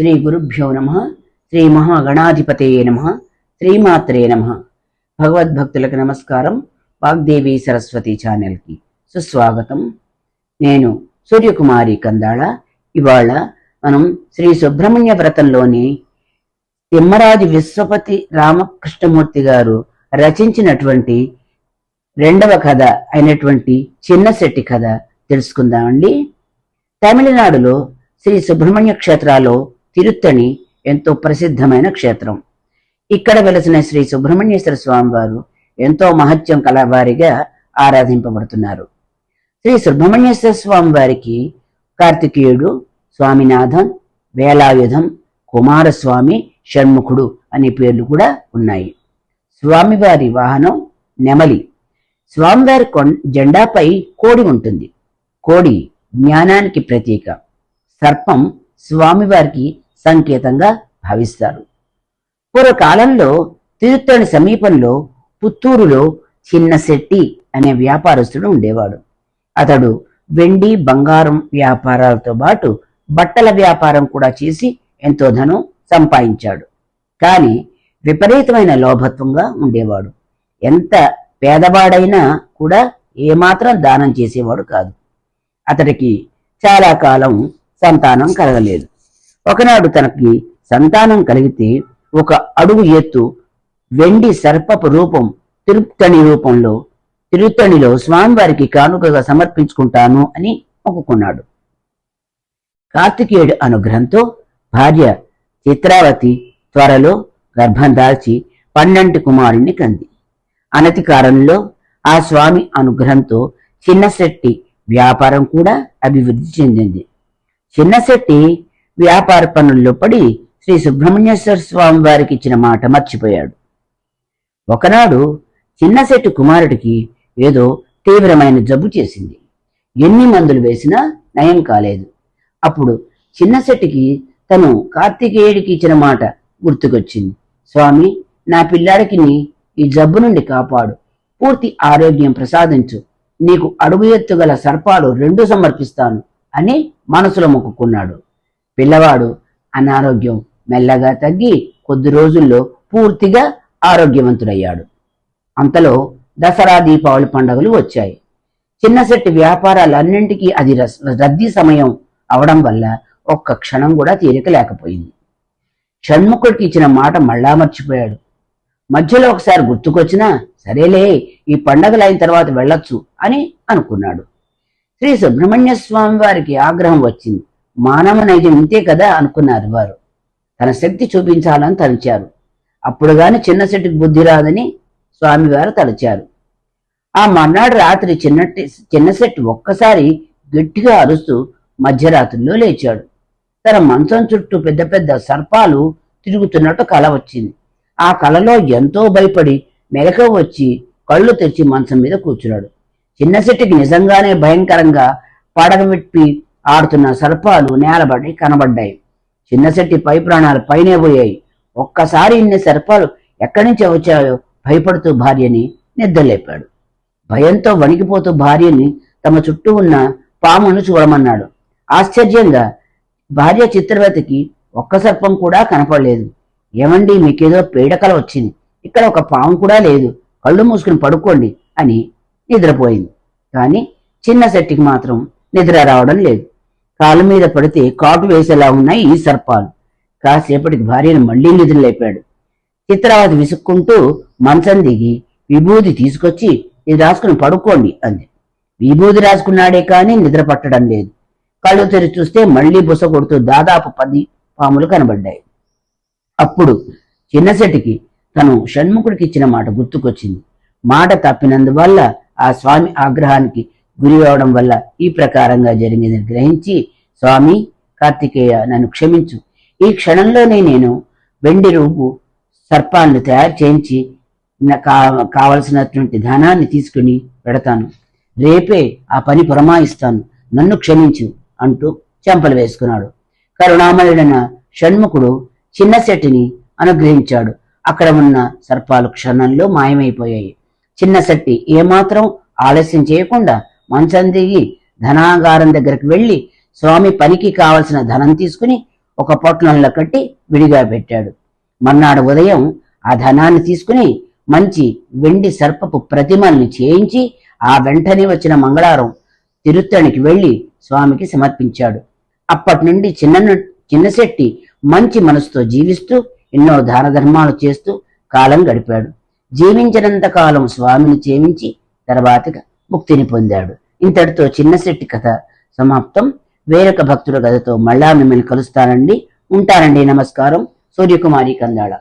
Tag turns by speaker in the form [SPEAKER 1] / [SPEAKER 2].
[SPEAKER 1] శ్రీ గురుభ్యో నమ శ్రీ మహాగణాధిపతయే నమ శ్రీమాత్రే నమ. భగవద్భక్తులకు నమస్కారం. వాగ్దేవి సరస్వతి ఛానల్కి సుస్వాగతం. నేను సూర్యకుమారి కందాళ. ఇవాళ మనం శ్రీ సుబ్రహ్మణ్య వ్రతంలోని తిమ్మరాజు విశ్వపతి రామకృష్ణమూర్తి గారు రచించినటువంటి రెండవ కథ అయినటువంటి చిన్నశెట్టి కథ తెలుసుకుందామండి. తమిళనాడులో శ్రీ సుబ్రహ్మణ్య క్షేత్రాలో తిరుత్తణి ఎంతో ప్రసిద్ధమైన క్షేత్రం. ఇక్కడ వెలసిన శ్రీ సుబ్రహ్మణ్యేశ్వర స్వామి వారు ఎంతో మహత్యం కలవారిగా ఆరాధింపబడుతున్నారు. శ్రీ సుబ్రహ్మణ్యేశ్వర స్వామి వారికి కార్తికేయుడు స్వామినాథం వేలాయుధం కుమారస్వామి షణ్ముఖుడు అనే పేర్లు కూడా ఉన్నాయి. స్వామివారి వాహనం నెమలి. స్వామివారి కొం- జెండాపై కోడి ఉంటుంది. కోడి జ్ఞానానికి ప్రతీక. సర్పం స్వామివారికి సంకేతంగా భావిస్తారు. పూర్వకాలంలో తిరుత్తణి సమీపంలో పుత్తూరులో చిన్నశెట్టి అనే వ్యాపారస్తుడు ఉండేవాడు. అతడు వెండి బంగారం వ్యాపారాలతో పాటు బట్టల వ్యాపారం కూడా చేసి ఎంతో ధనం సంపాదించాడు. కానీ విపరీతమైన లోభత్వంగా ఉండేవాడు. ఎంత పేదవాడైనా కూడా ఏమాత్రం దానం చేసేవాడు కాదు. అతడికి చాలా కాలం సంతానం కలగలేదు. ఒకనాడు తనకి సంతానం కలిగితే ఒక అడుగు ఎత్తు వెండి సర్పపు రూపం తిరుప్తణి రూపంలో తిరుత్తణిలో స్వామివారికి కానుకగా సమర్పించుకుంటాను అని ఒప్పుకున్నాడు కార్తికేయుడి అనుగ్రహంతో భార్య చిత్రావతి త్వరలో గర్భం దాల్చి పన్నెండు కుమారుణ్ణి కంది. అనతి కాలంలో ఆ స్వామి అనుగ్రహంతో చిన్నశెట్టి వ్యాపారం కూడా అభివృద్ధి చెందింది. చిన్నశెట్టి వ్యాపార పనుల్లో పడి శ్రీ సుబ్రహ్మణ్యేశ్వర స్వామి వారికి ఇచ్చిన మాట మర్చిపోయాడు. ఒకనాడు చిన్నశెట్టి కుమారుడికి ఏదో తీవ్రమైన జబ్బు చేసింది. ఎన్ని మందులు వేసినా నయం కాలేదు. అప్పుడు చిన్నశెట్టికి తను కార్తికేయుడికి ఇచ్చిన మాట గుర్తుకొచ్చింది. స్వామి నా పిల్లాడికి ఈ జబ్బు నుండి కాపాడు. పూర్తి ఆరోగ్యం ప్రసాదించు. నీకు అడుగు ఎత్తుగల సర్పాలు రెండు సమర్పిస్తాను అని మనసులో మొక్కుకున్నాడు. పిల్లవాడు అనారోగ్యం మెల్లగా తగ్గి కొద్ది రోజుల్లో పూర్తిగా ఆరోగ్యవంతుడయ్యాడు. అంతలో దసరా దీపావళి పండుగలు వచ్చాయి. చిన్నశెట్టి వ్యాపారాలన్నింటికీ అది రద్దీ సమయం అవడం వల్ల ఒక్క క్షణం కూడా తీరిక లేకపోయింది. షణ్ముఖుడికి ఇచ్చిన మాట మళ్ళా మర్చిపోయాడు. మధ్యలో ఒకసారి గుర్తుకొచ్చినా సరేలే ఈ పండగలు అయిన తర్వాత వెళ్ళొచ్చు అని అనుకున్నాడు. శ్రీ సుబ్రహ్మణ్య స్వామి వారికి ఆగ్రహం వచ్చింది. మానవ నైజం ఇంతే కదా అనుకున్నారు వారు. తన శక్తి చూపించాలని తలిచారు. అప్పుడు గాని చిన్నశెట్టికి బుద్ధి రాదని స్వామివారు తలచారు. ఆ మర్నాడు రాత్రి చిన్నటి చిన్నశెట్టి ఒక్కసారి గట్టిగా అరుస్తూ మధ్యరాత్రిలో లేచాడు. తన మంచం చుట్టూ పెద్ద పెద్ద సర్పాలు తిరుగుతున్నట్టు కల వచ్చింది. ఆ కలలో ఎంతో భయపడి మెలక వచ్చి కళ్ళు తెరిచి మంచం మీద కూర్చున్నాడు. చిన్నశెట్టికి నిజంగానే భయంకరంగా పడగ విప్పి ఆడుతున్న సర్పాలు నేలబడి కనబడ్డాయి. చిన్నశెట్టి పై ప్రాణాలు పైనే పోయాయి. ఒక్కసారి ఇన్ని సర్పాలు ఎక్కడి నుంచి వచ్చాయో భయపడుతూ భార్యని నిద్రలేపాడు. భయంతో వణికిపోతూ భార్యని తమ చుట్టూ ఉన్న పామును చూడమన్నాడు. ఆశ్చర్యంగా భార్య చిత్రవతికి ఒక్క సర్పం కూడా కనపడలేదు. ఏమండి మీకేదో పీడకల వచ్చింది. ఇక్కడ ఒక పాము కూడా లేదు. కళ్ళు మూసుకుని పడుకోండి అని నిద్రపోయింది. కానీ చిన్న శెట్టికి మాత్రం నిద్ర రావడం లేదు. కాళ్ళ మీద పడితే కాటు వేసేలా ఉన్నాయి ఈ సర్పాలు. కాసేపటికి భార్యను మళ్ళీ నిద్ర లేపాడు. చిత్రావతి విసుక్కుంటూ మంచం దిగి విభూది తీసుకొచ్చి ఇది రాసుకుని పడుకోండి అంది. విభూది రాసుకున్నాడే కానీ నిద్ర పట్టడం లేదు. కళ్ళు తెరిచి చూస్తే మళ్ళీ బుస కొడుతూ దాదాపు పది పాములు కనబడ్డాయి. అప్పుడు చిన్నశెట్టికి తను షణ్ముఖుడికి ఇచ్చిన మాట గుర్తుకొచ్చింది. మాట తప్పినందువల్ల ఆ స్వామి ఆగ్రహానికి గురి అవడం వల్ల ఈ ప్రకారంగా జరిగిందని గ్రహించి స్వామి కార్తికేయ నన్ను క్షమించు. ఈ క్షణంలోనే నేను వెండి రూపు సర్పాలను తయారు చేయించి కావలసినటువంటి ధనాన్ని తీసుకుని పెడతాను. రేపే ఆ పని పురమాయిస్తాను. నన్ను క్షమించు అంటూ చెంపలు వేసుకున్నాడు. కరుణామయుడైన షణ్ముఖుడు చిన్నశెట్టిని అనుగ్రహించాడు. అక్కడ ఉన్న సర్పాలు క్షణంలో మాయమైపోయాయి. చిన్న శెట్టి ఏమాత్రం ఆలస్యం చేయకుండా మంచం దిగి ధనాగారం దగ్గరికి వెళ్ళి స్వామి పనికి కావలసిన ధనం తీసుకుని ఒక పొట్లంలో కట్టి విడిగా పెట్టాడు. మర్నాడు ఉదయం ఆ ధనాన్ని తీసుకుని మంచి వెండి సర్పపు ప్రతిమల్ని చేయించి ఆ వెంటనే వచ్చిన మంగళవారం తిరుత్తణికి వెళ్ళి స్వామికి సమర్పించాడు. అప్పటి నుండి చిన్న చిన్నశెట్టి మంచి మనసుతో జీవిస్తూ ఎన్నో దాన ధర్మాలు చేస్తూ కాలం గడిపాడు. జీవించినంత కాలం స్వామిని చేయించి తర్వాత ముక్తిని పొందాడు. ఇంతటితో చిన్నశెట్టి కథ సమాప్తం. వేరొక భక్తుల కథతో మళ్ళా మిమ్మల్ని కలుస్తానండి. ఉంటానండి. నమస్కారం. సూర్యకుమారి కందాళ.